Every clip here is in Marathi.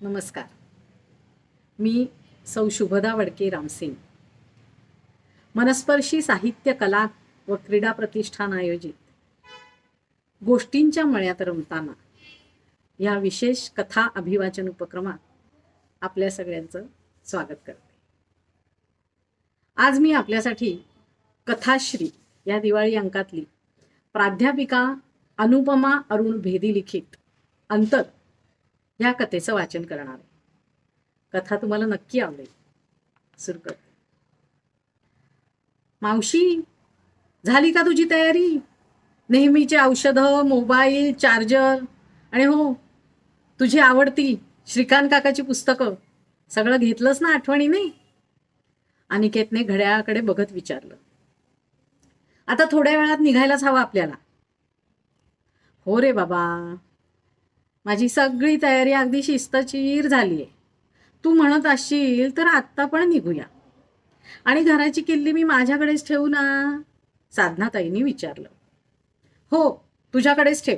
नमस्कार. मी सौ शुभदा वडके रामसिंग मनस्पर्शी साहित्य कला व क्रीडा प्रतिष्ठान आयोजित. गोष्टींच्या मळ्यात रमताना या विशेष कथा अभिवाचन उपक्रमात आपल्या सगळ्यांचं स्वागत करते. आज मी आपल्यासाठी कथाश्री या दिवाळी अंकातली प्राध्यापिका अनुपमा अरुण भेदी लिखित अंतर ह्या कथेचं वाचन करणार आहे. कथा तुम्हाला नक्की आवडेल. सुरू करते मावशी झाली का तुझी तयारी? नेहमीचे औषधं मोबाईल चार्जर आणि हो तुझी आवडती श्रीकांत काकाची पुस्तकं. सगळं घेतलंच ना आठवणीने? अनिकेतने घड्याळाकडे बघत विचारलं. आता थोड्या वेळात निघायलाच हवं आपल्याला. हो रे बाबा माझी सगळी तयारी अगदी शिस्तचीर झाली आहे तू म्हणत असशील तर आत्ता पण निघूया. आणि घराची किल्ली मी माझ्याकडेच ठेवू ना? साधनाताईंनी विचारलं. हो तुझ्याकडेच ठेव.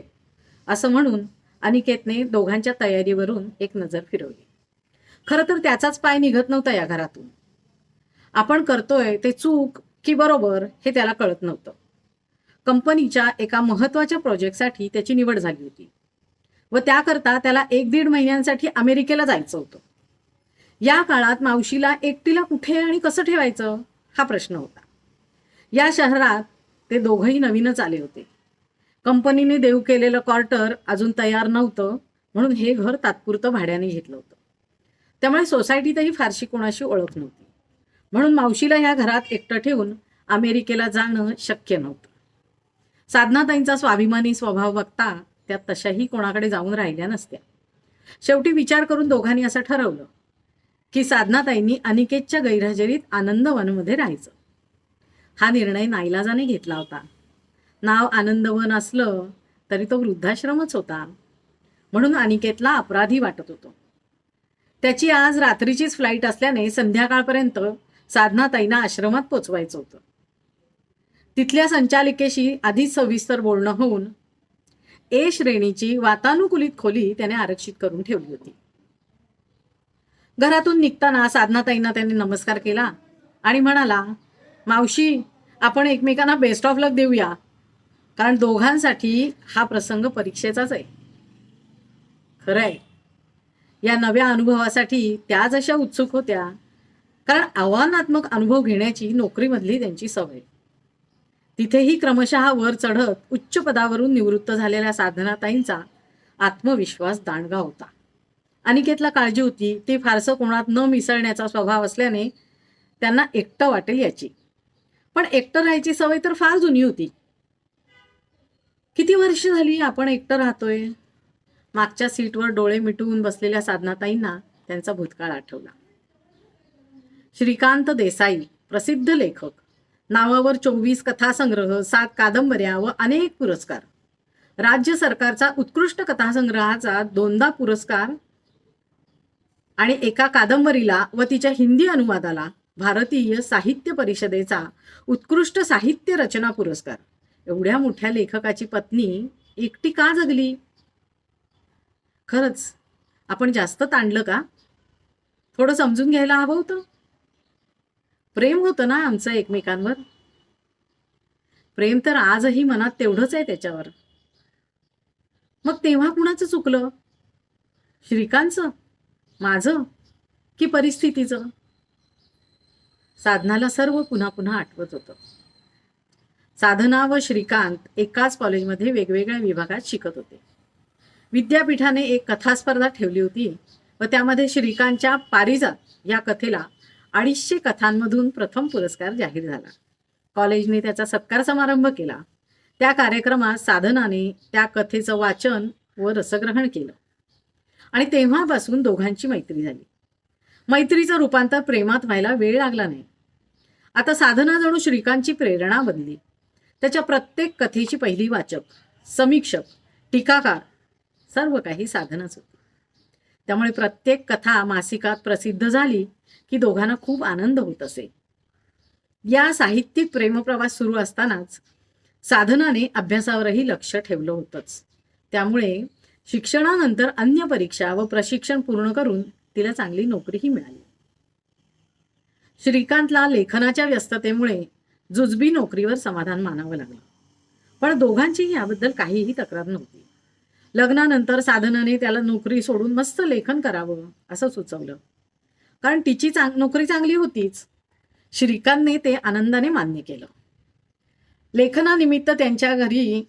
असं म्हणून अनिकेतने दोघांच्या तयारीवरून एक नजर फिरवली. खरं तर त्याचाच पाय निघत नव्हता या घरातून. आपण करतोय ते चूक की बरोबर हे त्याला कळत नव्हतं. कंपनीच्या एका महत्त्वाच्या प्रोजेक्टसाठी त्याची निवड झाली होती. व त्याकरता त्याला एक दीड महिन्यांसाठी अमेरिकेला जायचं होतं. या काळात मावशीला एकटीला कुठे आणि कसं ठेवायचं? हा प्रश्न होता. या शहरात ते दोघंही नवीनच आले होते. कंपनीने देऊ केलेलं क्वार्टर अजून तयार नव्हतं म्हणून हे घर तात्पुरतं भाड्याने घेतलं होतं. त्यामुळे सोसायटीतही फारशी कोणाशी ओळख नव्हती. म्हणून मावशीला ह्या घरात एकटं ठेवून अमेरिकेला जाणं शक्य नव्हतं. साधनाताईंचा स्वाभिमानी स्वभाव बघता त्या तशाही कोणाकडे जाऊन राहिल्या नसत्या. शेवटी विचार करून दोघांनी असं ठरवलं की साधनाताईंनी अनिकेतच्या गैरहजेरीत आनंदवनमध्ये राहायचं. हा निर्णय नाईलाजाने घेतला होता. नाव आनंदवन असलं तरी तो वृद्धाश्रमच होता. म्हणून अनिकेतला अपराधी वाटत होतो. त्याची आज रात्रीचीच फ्लाईट असल्याने संध्याकाळपर्यंत साधनाताईंना आश्रमात पोचवायचं होतं. तिथल्या संचालिकेशी आधीच सविस्तर बोलणं होऊन ए श्रेणीची वातानुकूलित खोली त्याने आरक्षित करून ठेवली होती. घरातून निघताना साधनाताईंना त्याने नमस्कार केला आणि म्हणाला मावशी आपण एकमेकांना बेस्ट ऑफ लक देऊया कारण दोघांसाठी हा प्रसंग परीक्षेचाच आहे. खरंय. या नव्या अनुभवासाठी त्या जशा उत्सुक होत्या कारण आव्हानात्मक अनुभव घेण्याची नोकरीमधली त्यांची सवय. तिथेही क्रमशः वर चढत उच्च पदावरून निवृत्त झालेल्या साधनाताईंचा आत्मविश्वास दांडगा होता. अनिकेतला काळजी होती. ती फारसं कोणात न मिसळण्याचा स्वभाव असल्याने त्यांना एकटं वाटेल याची. पण एकटं राहायची सवय तर फार जुनी होती. किती वर्ष झाली आपण एकटं राहतोय? मागच्या सीटवर डोळे मिटवून बसलेल्या साधनाताईंना त्यांचा भूतकाळ आठवला. श्रीकांत देसाई प्रसिद्ध लेखक. नावावर चोवीस कथासंग्रह सात कादंबऱ्या व अनेक पुरस्कार. राज्य सरकारचा उत्कृष्ट कथासंग्रहाचा दोनदा पुरस्कार आणि एका कादंबरीला व तिच्या हिंदी अनुवादाला भारतीय साहित्य परिषदेचा उत्कृष्ट साहित्य रचना पुरस्कार. एवढ्या मोठ्या लेखकाची पत्नी एकटी का जगली? खरंच आपण जास्त ताणलं का? थोडं समजून घ्यायला हवं होतं? प्रेम होतं ना आमचं एकमेकांवर? प्रेम तर आजही मनात तेवढंच आहे त्याच्यावर. मग तेव्हा कुणाचं चुकलं? श्रीकांतचं? माझं? की परिस्थितीचं? साधनाला सर्व पुन्हा पुन्हा आठवत होतं. साधना व श्रीकांत एकाच कॉलेजमध्ये वेगवेगळ्या विभागात शिकत होते. विद्यापीठाने एक कथास्पर्धा ठेवली होती व त्यामध्ये श्रीकांतच्या पारिजात या कथेला अडीचशे कथांमधून प्रथम पुरस्कार जाहीर झाला. कॉलेजने त्याचा सत्कार समारंभ केला. त्या कार्यक्रमात साधनाने त्या कथेचं वाचन व रसग्रहण केलं. आणि तेव्हापासून दोघांची मैत्री झाली. मैत्रीचं रूपांतर प्रेमात व्हायला वेळ लागला नाही. आता साधना जणू श्रीकांतची प्रेरणा बनली. त्याच्या प्रत्येक कथेची पहिली वाचक समीक्षक टीकाकार सर्व काही साधनच होते. त्यामुळे प्रत्येक कथा मासिकात प्रसिद्ध झाली की दोघांना खूप आनंद होत असे. या साहित्यिक प्रेमप्रवास सुरू असतानाच साधनाने अभ्यासावरही लक्ष ठेवलं होतंच. त्यामुळे शिक्षणानंतर अन्य परीक्षा व प्रशिक्षण पूर्ण करून तिला चांगली नोकरीही मिळाली. श्रीकांतला लेखनाच्या व्यस्ततेमुळे जुजबी नोकरीवर समाधान मानावं लागलं. पण दोघांचीही याबद्दल काहीही तक्रार नव्हती. लग्नानंतर साधनाने त्याला नोकरी सोडून मस्त लेखन करावं असं सुचवलं. कारण तिची चांग नोकरी चांगली होतीच. श्रीकांतने ते आनंदाने मान्य केलं. लेखनानिमित्त त्यांच्या घरी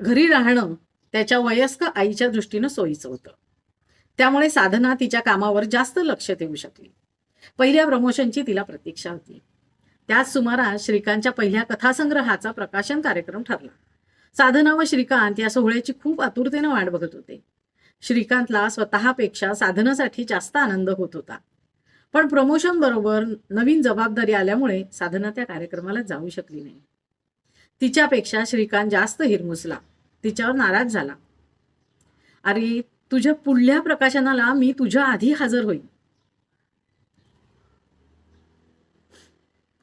घरी राहणं त्याच्या वयस्क आईच्या दृष्टीनं सोयीचं होतं. त्यामुळे साधना तिच्या कामावर जास्त लक्ष देऊ शकली. पहिल्या प्रमोशनची तिला प्रतीक्षा होती. त्याच सुमारास श्रीकांतच्या पहिल्या कथासंग्रहाचा प्रकाशन कार्यक्रम ठरला. साधना व श्रीकांत या सोहळ्याची खूप आतुरतेनं वाट बघत होते. श्रीकांतला स्वतःपेक्षा साधनासाठी जास्त आनंद होत होता. पण प्रमोशन बरोबर नवीन जबाबदारी आल्यामुळे साधना त्या कार्यक्रमाला जाऊ शकली नाही. तिच्यापेक्षा श्रीकांत जास्त हिरमुसला. तिच्यावर नाराज झाला. अरे तुझ्या पुढल्या प्रकाशनाला मी तुझ्या आधी हजर होईल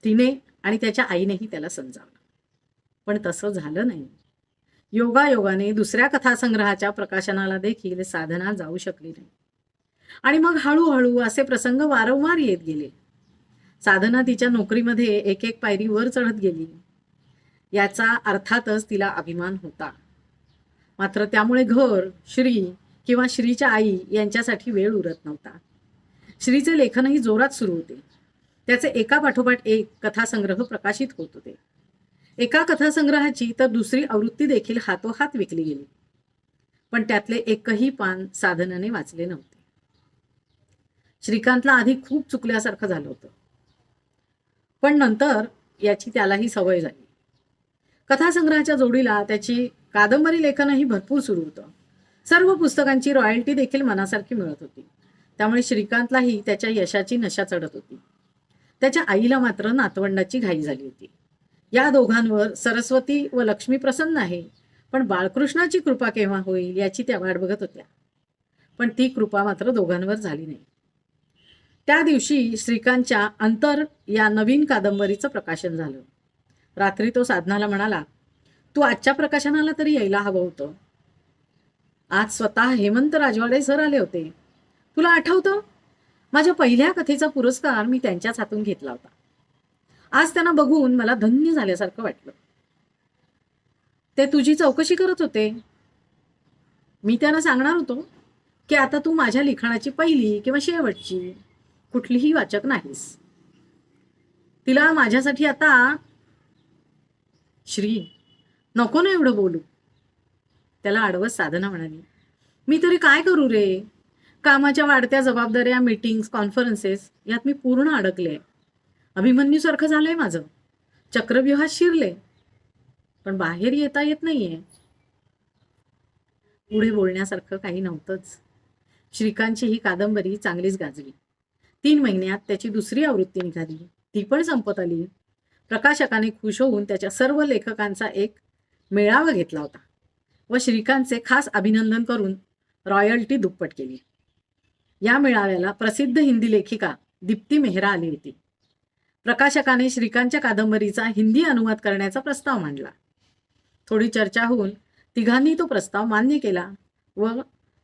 तिने आणि त्याच्या आईनेही त्याला समजावलं. पण तसं झालं नाही. योगायोगाने दुसऱ्या कथासंग्रहाच्या प्रकाशनाला देखील साधना जाऊ शकली नाही. आणि मग हळूहळू असे प्रसंग वारंवार येत गेले. साधना तिच्या नोकरीमध्ये एक एक पायरी वर चढत गेली. याचा अर्थातच तिला अभिमान होता. मात्र त्यामुळे घर श्री किंवा श्रीच्या आई यांच्यासाठी वेळ उरत नव्हता. श्रीचे लेखनही जोरात सुरू होते. त्याचे एका पाठोपाठ एक कथासंग्रह प्रकाशित होत होते. एका कथासंग्रहाची तर दुसरी आवृत्ती देखील हातोहात विकली गेली. पण त्यातले एकही पान साधनाने वाचले नव्हते. श्रीकांतला आधी खूप चुकल्यासारखं झालं होतं. पण नंतर याची त्यालाही सवय झाली. कथासंग्रहाच्या जोडीला त्याची कादंबरी लेखनही भरपूर सुरू होतं. सर्व पुस्तकांची रॉयल्टी देखील मनासारखी मिळत होती. त्यामुळे श्रीकांतलाही त्याच्या यशाची नशा चढत होती. त्याच्या आईला मात्र नातवंडाची घाई झाली होती. या दोघांवर सरस्वती व लक्ष्मी प्रसन्न आहे. पण बाळकृष्णाची कृपा केव्हा होईल याची त्या वाट बघत होत्या. पण ती कृपा मात्र दोघांवर झाली नाही. त्या दिवशी श्रीकांतच्या अंतर या नवीन कादंबरीचं प्रकाशन झालं. रात्री तो साधनाला म्हणाला तू आजच्या प्रकाशनाला तरी यायला हवं होतं. आज स्वतः हेमंत राजवाडे सर आले होते. तुला आठवतं? माझ्या पहिल्या कथेचा पुरस्कार मी त्यांच्याच हातून घेतला होता. आज त्यांना बघून मला धन्य झाल्यासारखं वाटलं. ते तुझी चौकशी करत होते. मी त्यांना सांगणार होतो की आता तू माझ्या लिखाणाची पहिली किंवा शेवटची कुठलीही वाचक नाहीस. तिला माझ्यासाठी आता श्री नको ना एवढं बोलू. त्याला आडवत साधना म्हणाली. मी तरी काय करू रे? कामाच्या वाढत्या जबाबदाऱ्या मीटिंग्स कॉन्फरन्सेस यात मी पूर्ण अडकले. अभिमन्यूसारखं झालंय माझं. चक्रव्यूहात शिरले. पण बाहेर येता येत नाहीये. पुढे बोलण्यासारखं काही नव्हतंच. श्रीकांतची ही कादंबरी चांगलीच गाजली. तीन महिन्यात त्याची दुसरी आवृत्ती निघाली. ती पण संपत आली. प्रकाशकाने खुश होऊन त्याच्या सर्व लेखकांचा एक मेळावा घेतला होता व श्रीकांतचे खास अभिनंदन करून रॉयल्टी दुप्पट केली. या मेळाव्याला प्रसिद्ध हिंदी लेखिका दीप्ती मेहरा आली होती. प्रकाशकाने श्रीकांतच्या कादंबरीचा हिंदी अनुवाद करण्याचा प्रस्ताव मांडला. थोडी चर्चा होऊन तिघांनी तो प्रस्ताव मान्य केला व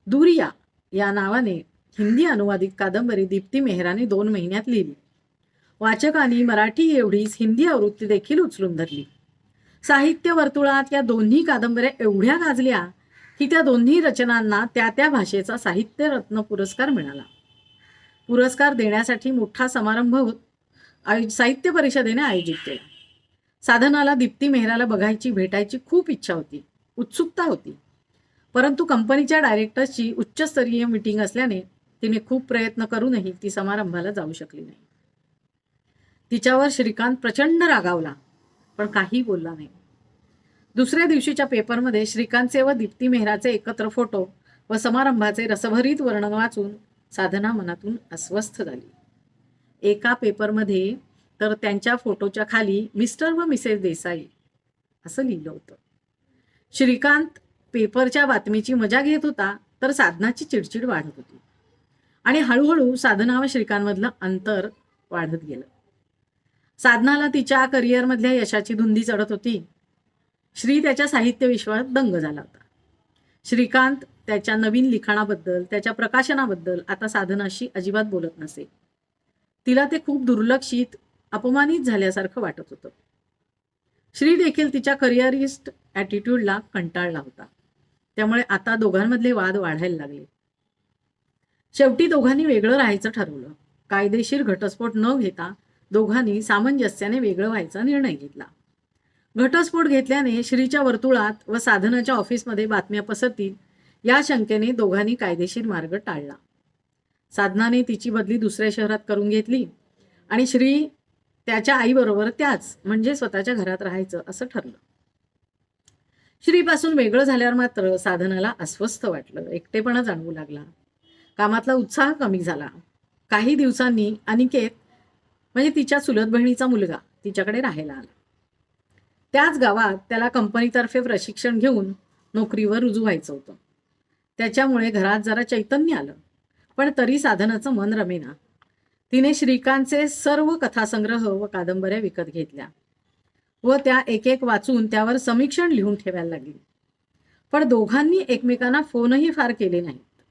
दुरिया या नावाने हिंदी अनुवादित कादंबरी दीप्ती मेहराने दोन महिन्यात लिहिली. वाचकांनी मराठी एवढीच हिंदी आवृत्ती देखील उचलून धरली. साहित्य वर्तुळात या दोन्ही कादंबऱ्या एवढ्या गाजल्या की त्या दोन्ही रचनांना त्या त्या भाषेचा साहित्य रत्न पुरस्कार मिळाला. पुरस्कार देण्यासाठी मोठा समारंभ होत आय साहित्य परिषदेने आयोजित केला साधनाला दीप्ती मेहराला बघायची भेटायची खूप इच्छा होती. उत्सुकता होती. परंतु कंपनीच्या डायरेक्टर्सची उच्चस्तरीय मीटिंग असल्याने तिने खूप प्रयत्न करूनही ती समारंभाला जाऊ शकली नाही. तिच्यावर श्रीकांत प्रचंड रागावला पण काही बोलला नाही. दुसऱ्या दिवशीच्या पेपरमध्ये श्रीकांतचे व दीप्ती मेहराचे एकत्र फोटो व समारंभाचे रसभरीत वर्णन वाचून साधना मनातून अस्वस्थ झाली. एका पेपरमध्ये तर त्यांच्या फोटोच्या खाली मिस्टर व मिसेस देसाई असं लिहिलं होतं. श्रीकांत पेपरच्या बातमीची मजा घेत होता तर साधनाची चिडचिड वाढत होती. आणि हळूहळू साधना व श्रीकांतमधलं अंतर वाढत गेलं. साधनाला तिच्या करिअरमधल्या यशाची धुंदी चढत होती. श्री त्याच्या साहित्य विश्वात दंग झाला होता. श्रीकांत त्याच्या नवीन लिखाणाबद्दल त्याच्या प्रकाशनाबद्दल आता साधनाशी अजिबात बोलत नसे. तिला ते खूप दुर्लक्षित अपमानित झाल्यासारखं वाटत होतं. श्री देखील तिच्या करिअरिस्ट ॲटिट्यूडला कंटाळला होता. त्यामुळे आता दोघांमधले वाद वाढायला लागले. शेवटी दोघांनी वेगळं राहायचं ठरवलं. कायदेशीर घटस्फोट न घेता दोघांनी सामंजस्याने वेगळं व्हायचा निर्णय घेतला. घटस्फोट घेतल्याने श्रीच्या वर्तुळात व साधनाच्या ऑफिसमध्ये बातम्या पसरतील या शंकेने दोघांनी कायदेशीर मार्ग टाळला. साधनाने तिची बदली दुसऱ्या शहरात करून घेतली. आणि श्री त्याच्या आईबरोबर त्याच म्हणजे स्वतःच्या घरात राहायचं असं ठरलं. श्रीपासून वेगळं झाल्यावर मात्र साधनाला अस्वस्थ वाटलं. एकटेपणा जाणवू लागला. कामातला उत्साह कमी झाला. काही दिवसांनी अनिकेत म्हणजे तिच्या चुलत बहिणीचा मुलगा तिच्याकडे राहायला आला. त्याच गावात त्याला कंपनीतर्फे प्रशिक्षण घेऊन नोकरीवर रुजू व्हायचं होतं. त्याच्यामुळे घरात जरा चैतन्य आलं. पण तरी साधनाचं मन रमेना. तिने श्रीकांतचे सर्व कथासंग्रह व कादंबऱ्या विकत घेतल्या व त्या एक एक वाचून त्यावर समीक्षण लिहून ठेवायला लागली. पण दोघांनी एकमेकांना फोनही फार केले नाहीत.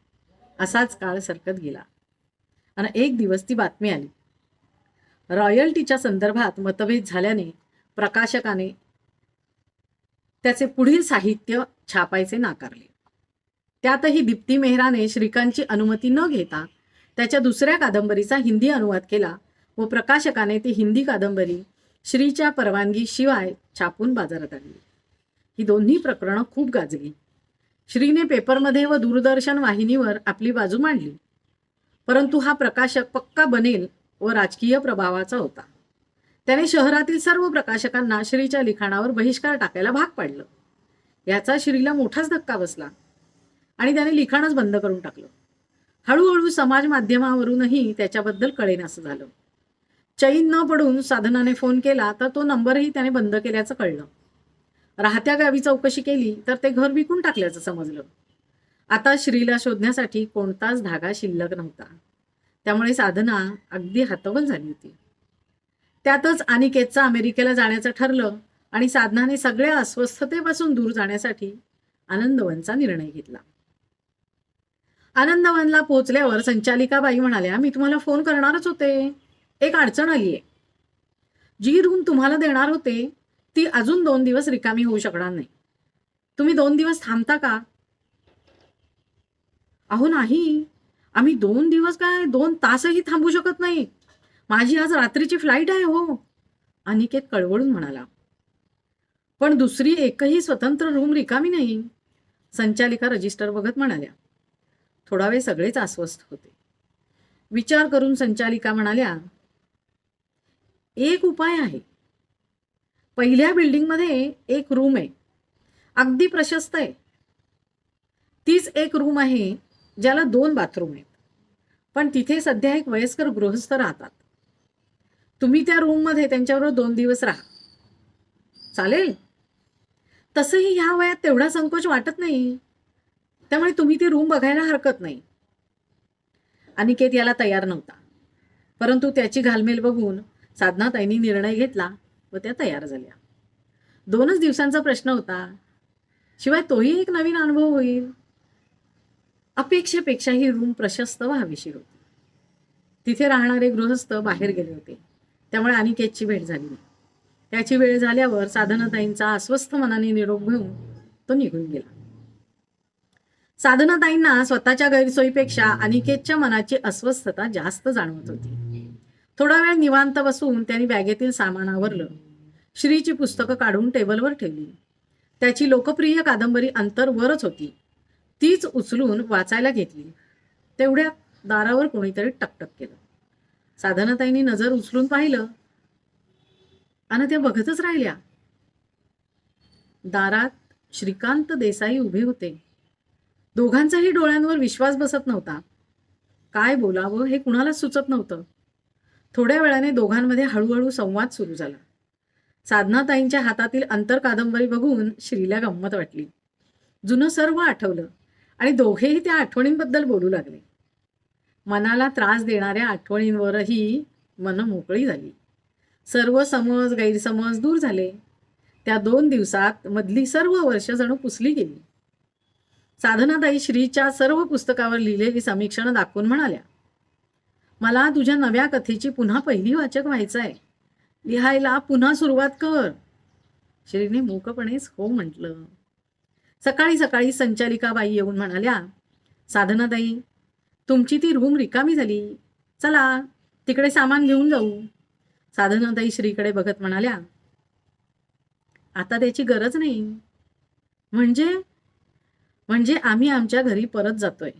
असाच काळ सरकत गेला. आणि एक दिवस ती बातमी आली. रॉयल्टीच्या संदर्भात मतभेद झाल्याने प्रकाशकाने त्याचे पुढील साहित्य छापायचे नाकारले. त्यातही दीप्ती मेहराने श्रीकांतची अनुमती न घेता त्याच्या दुसऱ्या कादंबरीचा हिंदी अनुवाद केला व प्रकाशकाने ती हिंदी कादंबरी श्रीच्या परवानगी शिवाय छापून बाजारात आणली. ही दोन्ही प्रकरणं खूप गाजली. श्रीने पेपरमध्ये व दूरदर्शन वाहिनीवर आपली बाजू मांडली. परंतु हा प्रकाशक पक्का बनेल व राजकीय प्रभावाचा होता. त्याने शहरातील सर्व प्रकाशकांना श्रीच्या लिखाणावर बहिष्कार टाकायला भाग पाडलं. याचा श्रीला मोठाच धक्का बसला. आणि त्याने लिखाणच बंद करून टाकलं. हळूहळू समाज माध्यमावरूनही त्याच्याबद्दल कळेन असं झालं. चैन न पडून साधनाने फोन केला तर तो नंबरही त्याने बंद केल्याचं कळलं. राहत्या गावी चौकशी केली तर ते घर विकून टाकल्याचं समजलं. आता श्रीला शोधण्यासाठी कोणताच धागा शिल्लक नव्हता. त्यामुळे साधना अगदी हातवल झाली होती. त्यातच अनिकेतचं अमेरिकेला जाण्याचं ठरलं आणि साधनाने सगळ्या अस्वस्थतेपासून दूर जाण्यासाठी आनंदवनचा निर्णय घेतला. आनंदवनला पोहोचल्यावर संचालिका बाई म्हणाल्या मी तुम्हाला फोन करणारच होते. एक अडचण आली आहे जी रूम तुम्हाला देणार होते ती अजून दोन दिवस रिकामी होऊ शकणार नाही. तुम्ही दोन दिवस थांबता का? अहो नाही. आम्ही दोन दिवस काय दोन तासही थांबू शकत नाही. माझी आज रात्रीची फ्लाईट आहे हो. अनिकेत कळवळून म्हणाला. पण दुसरी एकही स्वतंत्र रूम रिकामी नाही. संचालिका रजिस्टर बघत म्हणाल्या. थोडा वेळ सगळेच अस्वस्थ होते. विचार करून संचालिका म्हणाल्या एक उपाय आहे. पहिल्या बिल्डिंगमध्ये एक रूम आहे. अगदी प्रशस्त आहे. तीच एक रूम आहे ज्याला दोन बाथरूम आहेत. पण तिथे सध्या एक वयस्कर गृहस्थ राहतात. तुम्ही त्या रूममध्ये त्यांच्याबरोबर दोन दिवस राहा. चालेल. तसंही ह्या वयात तेवढा संकोच वाटत नाही. त्यामुळे तुम्ही ती रूम बघायला हरकत नाही. अनिकेत याला तयार नव्हता. परंतु त्याची घालमेल बघून साधनाताईंनी निर्णय घेतला व त्या तयार झाल्या. दोनच दिवसांचा प्रश्न होता. शिवाय तोही एक नवीन अनुभव होईल. अपेक्षेपेक्षा ही रूम प्रशस्त व हवेशीर होती. तिथे राहणारे गृहस्थ बाहेर गेले होते. त्यामुळे अनिकेतची भेट झाली नाही. त्याची वेळ झाल्यावर साधनाताईंचा अस्वस्थ मनाने निरोप घेऊन तो निघून गेला. साधनाताईंना स्वतःच्या गैरसोयीपेक्षा अनिकेतच्या मनाची अस्वस्थता जास्त जाणवत होती. थोडा वेळ निवांत बसून त्यांनी बॅगेतील सामान आवरलं. श्रीची पुस्तकं काढून टेबलवर ठेवली. त्याची लोकप्रिय कादंबरी अंतर वरच होती. तीच उचलून वाचायला घेतली. तेवढ्या दारावर कोणीतरी टकटक केलं. साधनाताईंनी नजर उचलून पाहिलं. आणि त्या बघतच राहिल्या. दारात श्रीकांत देसाई उभे होते. दोघांचाही डोळ्यांवर विश्वास बसत नव्हता. काय बोलावं हे कुणालाच सुचत नव्हतं. थोड्या वेळाने दोघांमध्ये हळूहळू संवाद सुरू झाला. साधनाताईंच्या हातातील अंतर कादंबरी बघून श्रीला गंमत वाटली. जुनं सर्व आठवलं आणि दोघेही त्या आठवणींबद्दल बोलू लागले. मनाला त्रास देणाऱ्या आठवणींवरही मन मोकळी झाली. सर्व समज गैरसमज दूर झाले. त्या दोन दिवसात मधली सर्व वर्ष जणू पुसली गेली. साधनाताई श्रीच्या सर्व पुस्तकावर लिहिलेली समीक्षणं दाखवून म्हणाल्या मला तुझ्या नव्या कथेची पुन्हा पहिली वाचक व्हायचं आहे लिहायला पुन्हा सुरुवात कर. श्रीने मूकपणेच हो म्हटलं. सकाळी सकाळी संचालिका बाई येऊन म्हणाल्या साधनाताई तुमची ती रूम रिकामी झाली. चला तिकडे सामान घेऊन जाऊ. साधनाताई श्रीकडे बघत म्हणाल्या आता त्याची गरज नाही. म्हणजे? म्हणजे आम्ही आमच्या घरी परत जातोय.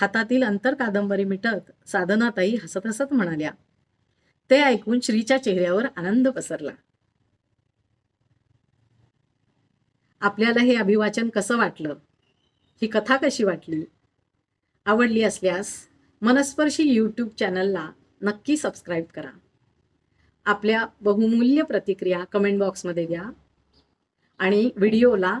हातातील अंतर कादंबरी मिटत साधनाताई हसत हसत म्हणाल्या. ते ऐकून श्रीच्या चेहऱ्यावर आनंद पसरला. आपल्याला हे अभिवाचन कसं वाटलं? ही कथा कशी वाटली? आवडली असल्यास मनस्पर्शी यूट्यूब चॅनलला नक्की सबस्क्राईब करा. आपल्या बहुमूल्य प्रतिक्रिया कमेंट बॉक्समध्ये द्या. आणि व्हिडिओला